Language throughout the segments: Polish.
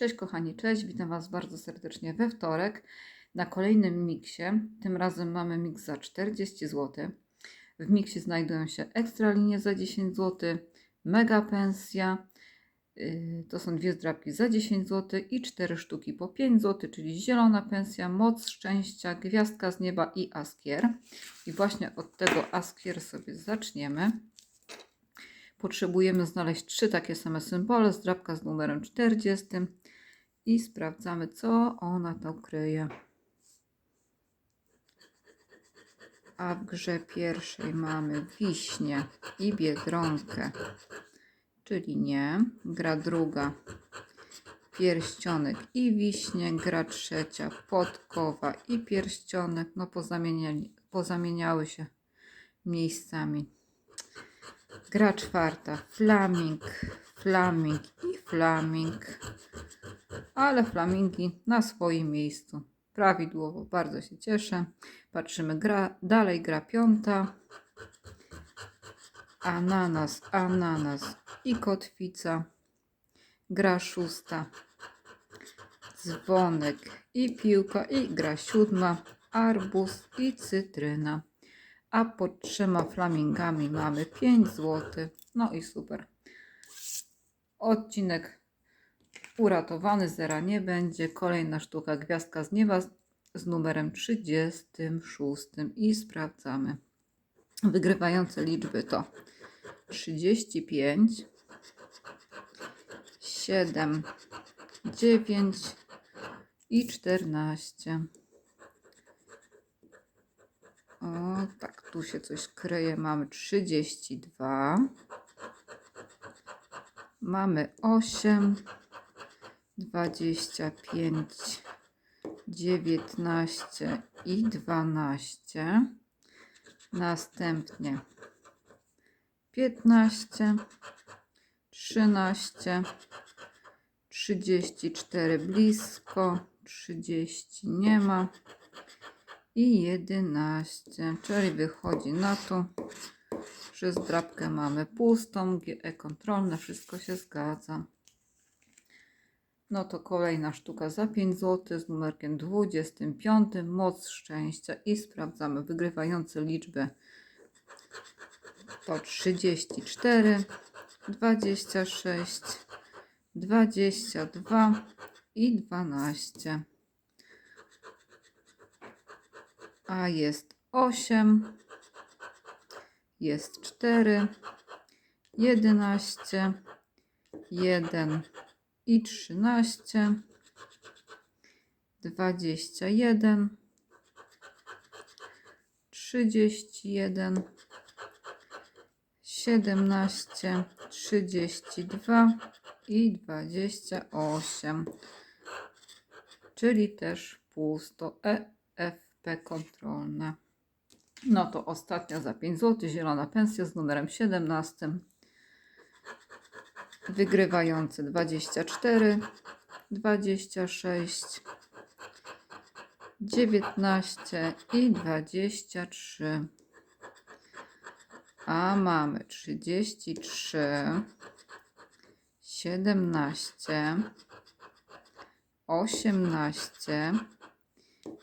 Cześć kochani, cześć, witam Was bardzo serdecznie we wtorek na kolejnym miksie. Tym razem mamy miks za 40 zł. W miksie znajdują się ekstra linie za 10 zł, mega pensja, yy, to są dwie zdrabki za 10 zł i cztery sztuki po 5 zł, czyli zielona pensja, moc szczęścia, gwiazdka z nieba i askier. I właśnie od tego askier sobie zaczniemy. Potrzebujemy znaleźć trzy takie same symbole, zdrabka z numerem 40 i sprawdzamy, co ona to kryje. A w grze pierwszej mamy wiśnie i biedronkę, czyli nie. Gra druga pierścionek i wiśnie. Gra trzecia podkowa i pierścionek. No pozamieniali, pozamieniały się miejscami. Gra czwarta flaming, flaming i flaming ale flamingi na swoim miejscu. Prawidłowo, bardzo się cieszę. Patrzymy gra, dalej gra piąta. Ananas, ananas i kotwica. Gra szósta. Dzwonek i piłka i gra siódma. Arbuz i cytryna. A pod trzema flamingami mamy 5 zł. No i super. Odcinek uratowany, zera nie będzie. Kolejna sztuka gwiazdka z nieba z, numerem 36 i sprawdzamy. Wygrywające liczby to 35, 7, 9 i 14. O, tak, tu się coś kryje. Mamy 32. Mamy 8, 25, 19 i 12. Następnie 15, 13, 34 blisko, 30 nie ma i 11, czyli wychodzi na to, że zdrabkę mamy pustą, GE kontrolne, wszystko się zgadza. No to kolejna sztuka za 5 zł z numerkiem 25. Moc szczęścia i sprawdzamy wygrywające liczby. To 34, 26, 22 i 12. A jest 8, jest 4, 11, 1 i 13, 21, 31, 17, 32 i 28, czyli też pusto EFP kontrolne. No to ostatnia za 5 zł, zielona pensja z numerem 17 wygrywający 24, 26, 19 i 23. A mamy 33, 17, 18,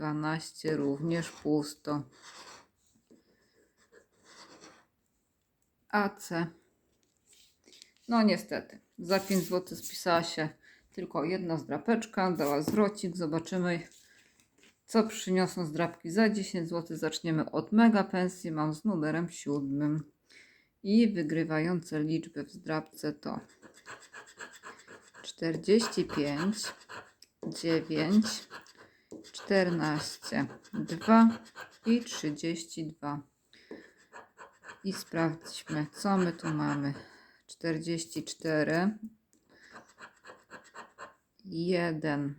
12 również pusto. AC. No niestety, za 5 zł spisała się tylko jedna zdrapeczka, dała zwrocik. Zobaczymy, co przyniosą zdrapki za 10 zł. Zaczniemy od mega pensji, mam z numerem 7. I wygrywające liczby w zdrapce to 45, 9, 14, 2 i 32. I sprawdźmy, co my tu mamy. 44, 1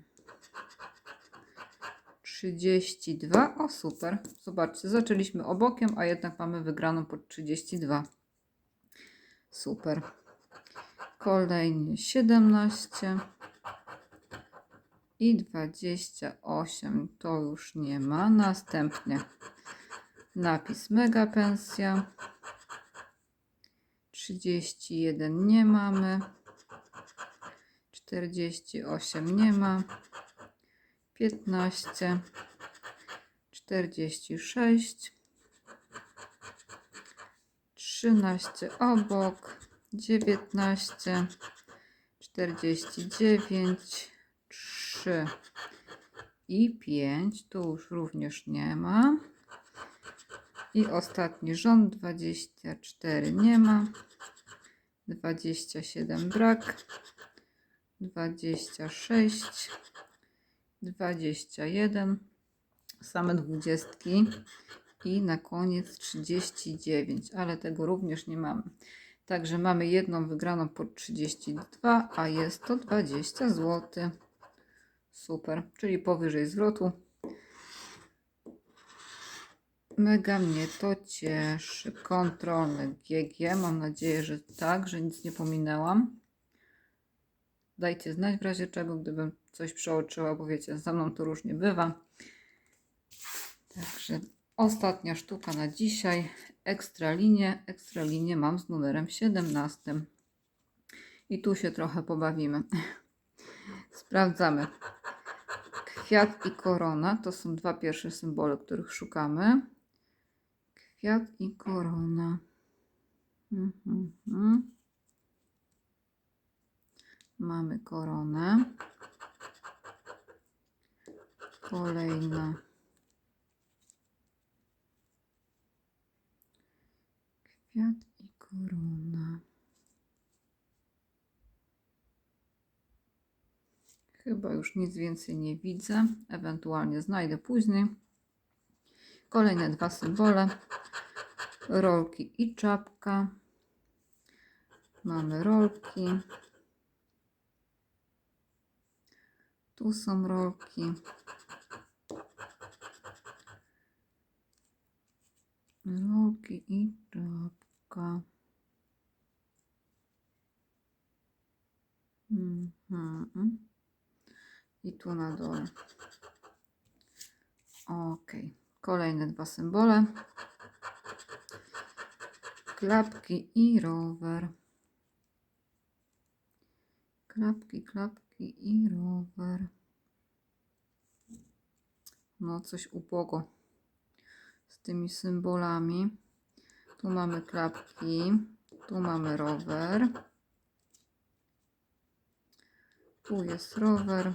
32. O, super. Zobaczcie, zaczęliśmy obokiem, a jednak mamy wygraną pod 32. Super. Kolejnie 17 i 28. To już nie ma. Następnie napis mega pensja. 31 nie mamy. 48 nie ma. 15, 46, 13 obok, 19, 49, 3 i 5. Tu już również nie ma. I ostatni rząd 24 nie ma. 27 brak. 26 21, same dwudziestki i na koniec 39, ale tego również nie mamy. Także mamy jedną wygraną pod 32, a jest to 20 zł. Super, czyli powyżej zwrotu. Mega mnie to cieszy. Kontrolny GG. Mam nadzieję, że tak, że nic nie pominęłam. Dajcie znać w razie czego, gdybym coś przeoczyła, bo wiecie, ze mną to różnie bywa. Także ostatnia sztuka na dzisiaj. Ekstra linie. Ekstra linie mam z numerem 17. I tu się trochę pobawimy. Sprawdzamy. Kwiat i korona to są dwa pierwsze symbole, których szukamy. Kwiat i korona. Mhm. Mamy koronę. Kolejna. Kwiat i korona. Chyba już nic więcej nie widzę. Ewentualnie znajdę później. Kolejne dwa symbole. Rolki i czapka. Mamy rolki. Tu są rolki. Rolki i czapka. Mhm. I tu na dole. Ok. Kolejne dwa symbole. Klapki i rower. Klapki, klapki i rower. No, coś ubogo z tymi symbolami. Tu mamy klapki, tu mamy rower. Tu jest rower.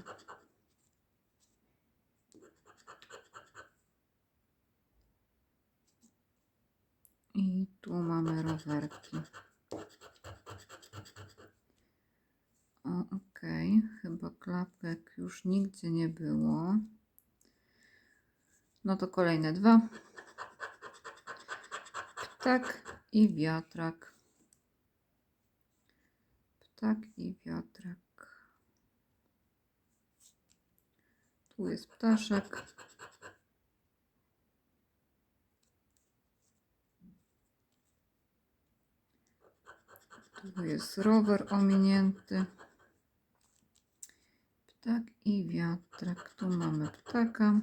I tu mamy rowerki. Okej, chyba klapek już nigdzie nie było. No to kolejne dwa. Ptak i wiatrak. Ptak i wiatrak. Tu jest ptaszek. Tu jest rower ominięty. Ptak i wiatrak. Tu mamy ptaka.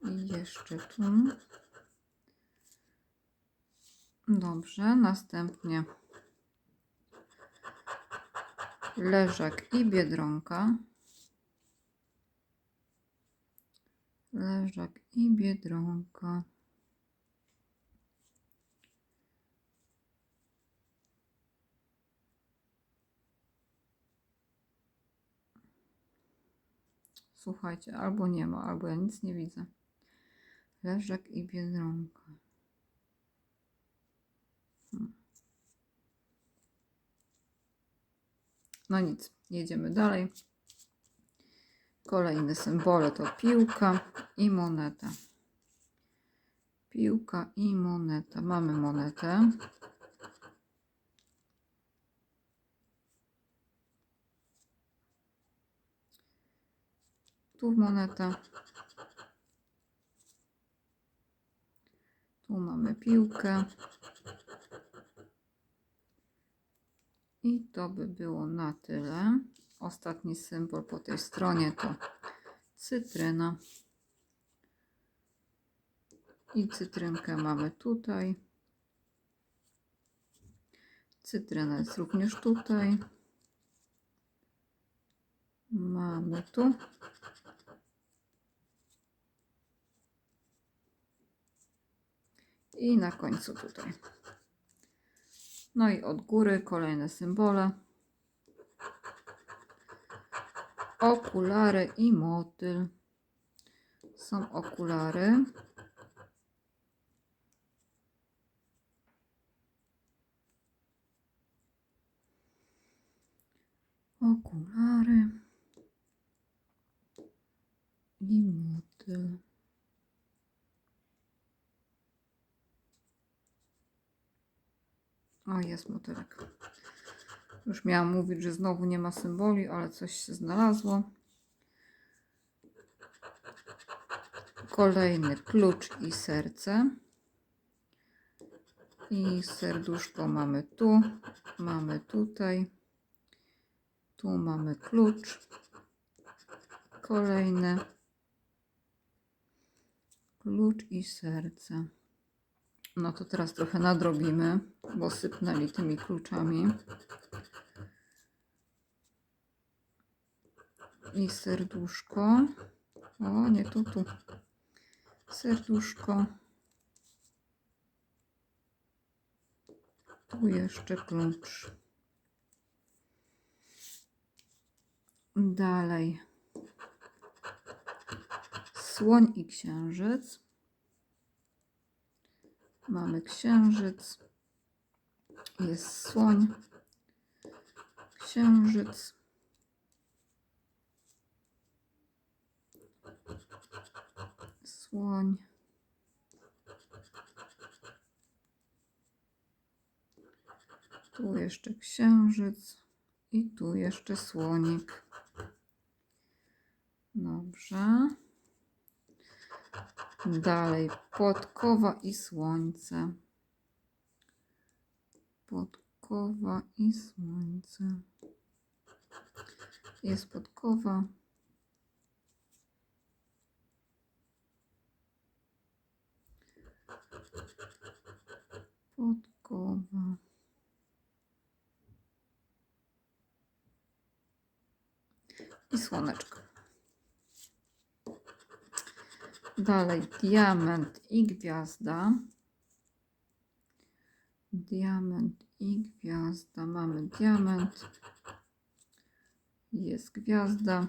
I jeszcze tu. Dobrze, następnie leżak i biedronka. Leżak i biedronka. Słuchajcie, albo nie ma, albo ja nic nie widzę. Leżak i biedronka. Hmm. No nic, jedziemy dalej. Kolejne symbole to piłka i moneta. Piłka i moneta. Mamy monetę. Tu moneta. Tu mamy piłkę. I to by było na tyle. Ostatni symbol po tej stronie to cytryna. I cytrynkę mamy tutaj. Cytryna jest również tutaj. Mamy tu. I na końcu tutaj. No i od góry kolejne symbole. Okulary i motyl. Są okulary. Okulary. I motyl. O, jest motylek. Już miałam mówić, że znowu nie ma symboli, ale coś się znalazło. Kolejny klucz i serce. I serduszko mamy tu, mamy tutaj. Tu mamy klucz. Kolejny. Klucz i serce. No to teraz trochę nadrobimy, bo sypnęli tymi kluczami. I serduszko. O, nie tu, tu. Serduszko. Tu jeszcze klucz. Dalej. Słoń i księżyc. Mamy księżyc. Jest słoń. Księżyc. Słoń. Tu jeszcze księżyc. I tu jeszcze słonik. Dobrze. Dalej podkowa i słońce. Podkowa i słońce. Jest podkowa. Podkowa. I słoneczko. Dalej diament i gwiazda. Diament i gwiazda. Mamy diament. Jest gwiazda.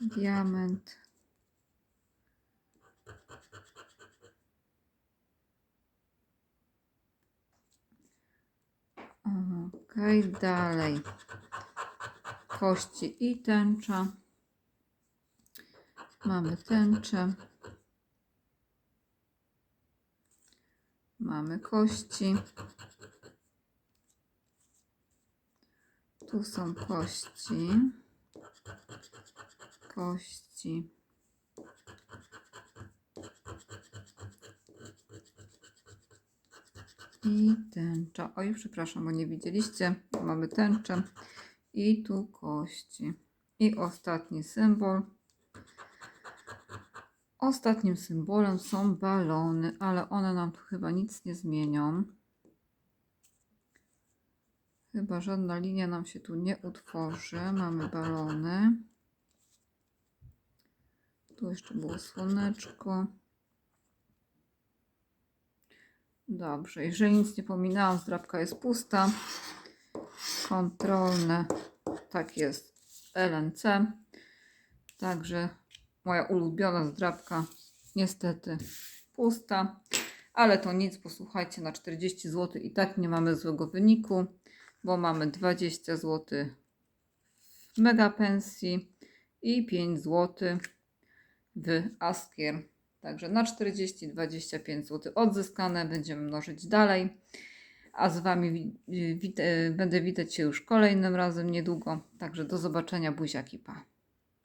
Diament. Okej, dalej kości i tęcza. Mamy tęczę. Mamy kości. Tu są kości. Kości. I tęcza. Oj, przepraszam, bo nie widzieliście. Mamy tęczę. I tu kości. I ostatni symbol. Ostatnim symbolem są balony, ale one nam tu chyba nic nie zmienią. Chyba żadna linia nam się tu nie utworzy. Mamy balony. Tu jeszcze było słoneczko. Dobrze, jeżeli nic nie pominęłam, zdrabka jest pusta. Kontrolne, tak jest, LNC. Także moja ulubiona zdrabka, niestety pusta. Ale to nic, posłuchajcie, na 40 zł i tak nie mamy złego wyniku, bo mamy 20 zł w mega pensji i 5 zł w Askier. Także na 40 25 zł odzyskane będziemy mnożyć dalej. A z Wami wi- wit- będę witać się już kolejnym razem niedługo. Także do zobaczenia, buziaki, pa.